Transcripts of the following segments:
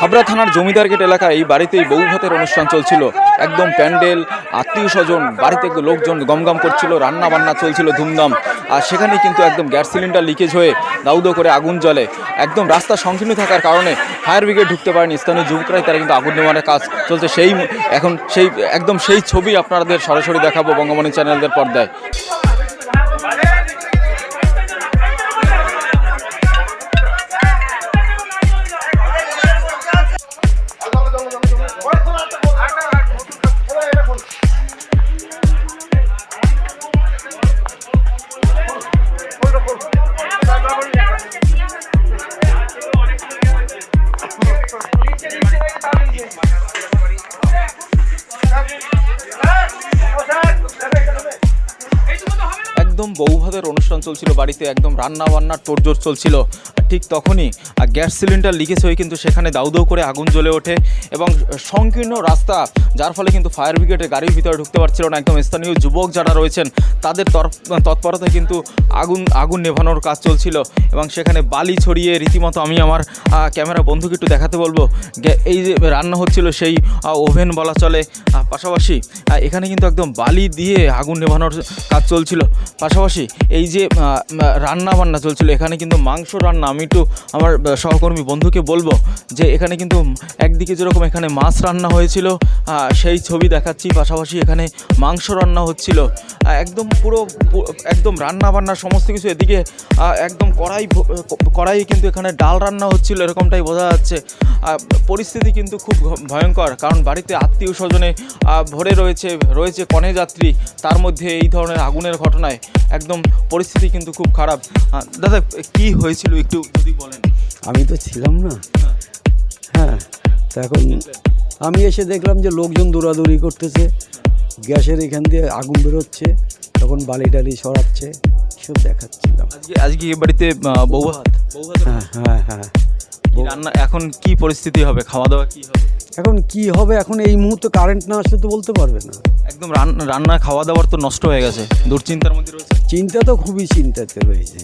হাবড়া থানার জমিদার গেট এলাকায় এই বাড়িতেই বউ ভাতের অনুষ্ঠান চলছিল। একদম প্যান্ডেল, আত্মীয় স্বজন, বাড়িতে লোকজন গমগম করছিল রান্না বান্না চলছিল ধুমধাম। আর সেখানে কিন্তু একদম গ্যাস সিলিন্ডার লিকেজ হয়ে দাউদো করে আগুন জ্বলে। একদম রাস্তা সংকীর্ণ থাকার কারণে ফায়ার ব্রিগেড ঢুকতে পারেনি। স্থানীয় যুবকরাই তারা কিন্তু আগুন নেওয়ার কাজ চলছে। সেই, এখন সেই, একদম সেই ছবি আপনাদের সরাসরি দেখাবো বঙ্গমণি চ্যানেলদের পর্দায়। বৌভাতের অনুষ্ঠান চলছিল, বাড়িতে একদম রান্না বান্নার তোড়জোড় চলছিল। ঠিক তখনই গ্যাস সিলিন্ডার লিকেজ হয়ে কিন্তু সেখানে দাউ দাউ করে আগুন জ্বলে ওঠে এবং সংকীর্ণ রাস্তা, যার ফলে কিন্তু ফায়ার ব্রিগেডের গাড়ির ভিতরে ঢুকতে পারছিল না। একদম স্থানীয় যুবক যারা রয়েছেন, তাদের তৎপরতায় কিন্তু আগুন আগুন নেভানোর কাজ চলছিল এবং সেখানে বালি ছড়িয়ে রীতিমতো আমি আমার ক্যামেরা বন্ধুকে একটু দেখাতে বলব। এই যে রান্না হচ্ছিল সেই ওভেন বলা চলে। পাশাপাশি এখানে কিন্তু একদম বালি দিয়ে আগুন নেভানোর কাজ চলছিল। পাশাপাশি এই যে রান্না বান্না চলছিল, এখানে কিন্তু মাংস রান্না, আমি একটু আমার সহকর্মী বন্ধুকে বলব যে, এখানে কিন্তু একদিকে যেরকম এখানে মাছ রান্না হয়েছিল সেই ছবি দেখাচ্ছি, পাশাপাশি এখানে মাংস রান্না হচ্ছিল। একদম পুরো একদম রান্না বান্না সমস্ত কিছু এদিকে একদম কড়াই কড়াই কিন্তু এখানে ডাল রান্না হচ্ছিল, এরকমটাই বোঝা যাচ্ছে। পরিস্থিতি কিন্তু খুব ভয়ঙ্কর, কারণ বাড়িতে আত্মীয় স্বজনে ভরে রয়েছে রয়েছে কনে যাত্রী, তার মধ্যে এই ধরনের আগুনের ঘটনায়। একদম পরিস্থিতি কিন্তু খুব খারাপ। দাদা কি হয়েছিল একটু যদি বলেন? আমি তো ছিলাম না। হ্যাঁ তো এখন আমি এসে দেখলাম যে লোকজন দৌড়াদৌড়ি করতেছে। গ্যাসের এখান দিয়ে আগুন বেরোচ্ছে তখন বালি টালি সরাচ্ছে সব দেখাচ্ছিলাম। আজকে আজকে এ বাড়িতে বউ ভাত হ্যাঁ হ্যাঁ হ্যাঁ। রান্না এখন কি পরিস্থিতি হবে? খাওয়া দাওয়া কি হবে? এখন কি হবে? এখন এই মুহূর্তে কারেন্ট না আসলে তো বলতে পারবে না। একদম রান্না খাওয়া দাওয়ার তো নষ্ট হয়ে গেছে। দুশ্চিন্তার মধ্যে রয়েছে? চিন্তা তো খুবই চিন্তাতে রয়েছে।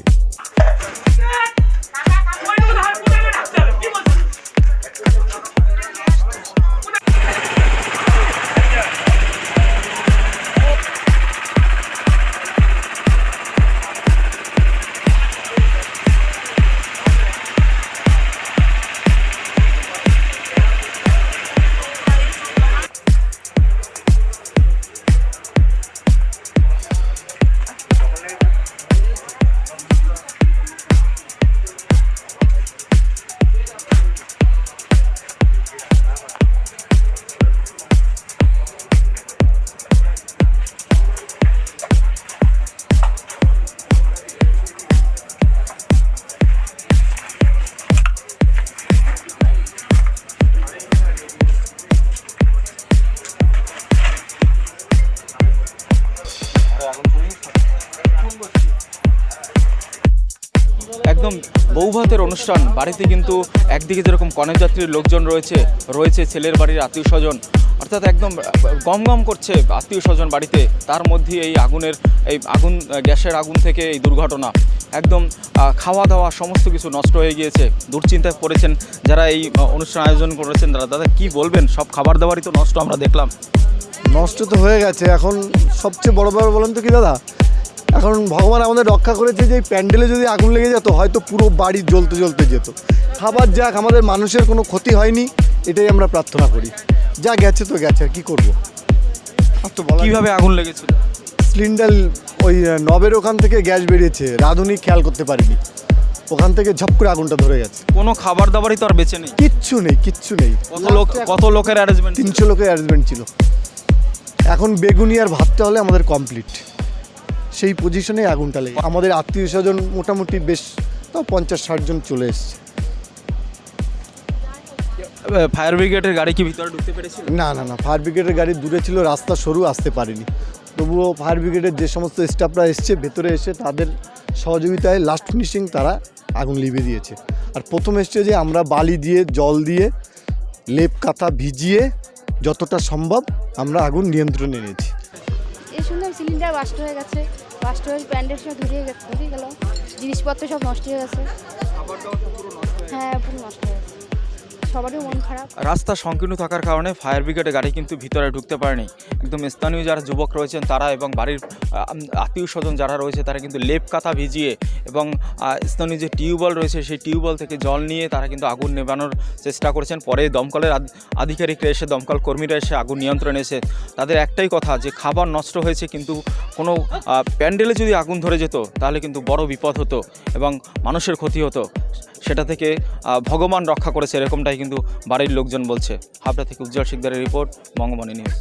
বৌভাতের অনুষ্ঠান। বাড়িতে কিন্তু একদিকে যেরকম কনের যাত্রীর লোকজন রয়েছে রয়েছে ছেলের বাড়ির আত্মীয় স্বজন। অর্থাৎ একদম গম গম করছে আত্মীয় স্বজন বাড়িতে। তার মধ্যে এই আগুনের, এই আগুন, গ্যাসের আগুন থেকে এই দুর্ঘটনা। একদম খাওয়া দাওয়া সমস্ত কিছু নষ্ট হয়ে গিয়েছে। দুশ্চিন্তায় পড়েছেন যারা এই অনুষ্ঠান আয়োজন করেছেন। দাদা দাদা, কী বলবেন? সব খাবার দাবারই তো নষ্ট আমরা দেখলাম। নষ্ট তো হয়ে গেছে। এখন সবচেয়ে বড় বড় বলেন তো কি দাদা? এখন ভগবান আমাদের রক্ষা করেছে যে এই প্যান্ডেলে যদি আগুন লেগে যেত হয়তো পুরো বাড়ি জ্বলতে জ্বলতে যেত। খাবার যাক আমাদের মানুষের কোনো ক্ষতি হয়নি এটাই আমরা প্রার্থনা করি। যা গেছে তো গেছে আর কি করব? আর তো কীভাবে আগুন লেগেছিল সিলিন্ডার ওই নবের ওখান থেকে গ্যাস বেরিয়েছে রাঁধুনি খেয়াল করতে পারিনি। ওখান থেকে ঝপ করে আগুনটা ধরে গেছে। কোনো খাবার দাবারই তো আর বেঁচে নেই। কিচ্ছু নেই কিচ্ছু নেই। কত লোক কত লোকের অ্যারেঞ্জমেন্ট তিনশো লোকের অ্যারেঞ্জমেন্ট ছিল। এখন বেগুনি আর ভাবতে হলে আমাদের কমপ্লিট সেই পজিশনে আগুনটা লেগে আমাদের আত্মীয় স্বজন মোটামুটি বেশ তাও পঞ্চাশ ষাট জন চলে এসছে। ফায়ার ব্রিগেডের গাড়ি কি ভিতরে ঢুকতে পেরেছিল? না না না ফায়ার ব্রিগেডের গাড়ি দূরে ছিল রাস্তা সরু আসতে পারেনি। তবুও ফায়ার ব্রিগেডের যে সমস্ত স্টাফরা এসছে ভেতরে এসে তাদের সহযোগিতায় লাস্ট ফিনিশিং তারা আগুন লিভে দিয়েছে। আর প্রথম এসছে যে আমরা বালি দিয়ে জল দিয়ে লেপ কাঁথা ভিজিয়ে যতটা সম্ভব আমরা আগুন নিয়ন্ত্রণে এনেছি। এই শুনলাম সিলিন্ডার বাস্ট হয়ে গেছে। বাস্ট হয়ে প্যান্ডেল সব ধরিয়ে গেছে ধরিয়ে গেল। জিনিসপত্র সব নষ্ট হয়ে গেছে। হ্যাঁ পুরো নষ্ট হয়ে গেছে। সবারই মন খারাপ। রাস্তা সংকীর্ণ থাকার কারণে ফায়ার ব্রিগেডের গাড়ি কিন্তু ভিতরে ঢুকতে পারেনি। একদম স্থানীয় যারা যুবক রয়েছেন তারা এবং বাড়ির আত্মীয় স্বজন যারা রয়েছে তারা কিন্তু লেপ কাতা ভিজিয়ে এবং স্থানীয় যে টিউবওয়েল রয়েছে সেই টিউবওয়েল থেকে জল নিয়ে তারা কিন্তু আগুন নেভানোর চেষ্টা করেছেন। পরে দমকলের আধ- আধিকারিকরা এসে, দমকল কর্মীরা এসে আগুন নিয়ন্ত্রণে এসে তাদের একটাই কথা যে খাবার নষ্ট হয়েছে কিন্তু কোনো প্যান্ডেলে যদি আগুন ধরে যেত তাহলে কিন্তু বড় বিপদ হতো এবং মানুষের ক্ষতি হতো। সেটা থেকে ভগবান রক্ষা করেছে এরকমটাই কিন্তু বাড়ির লোকজন বলছে। হাবড়া থেকে উজ্জ্বল শিকদারের রিপোর্ট বঙ্গমণি নিউজ।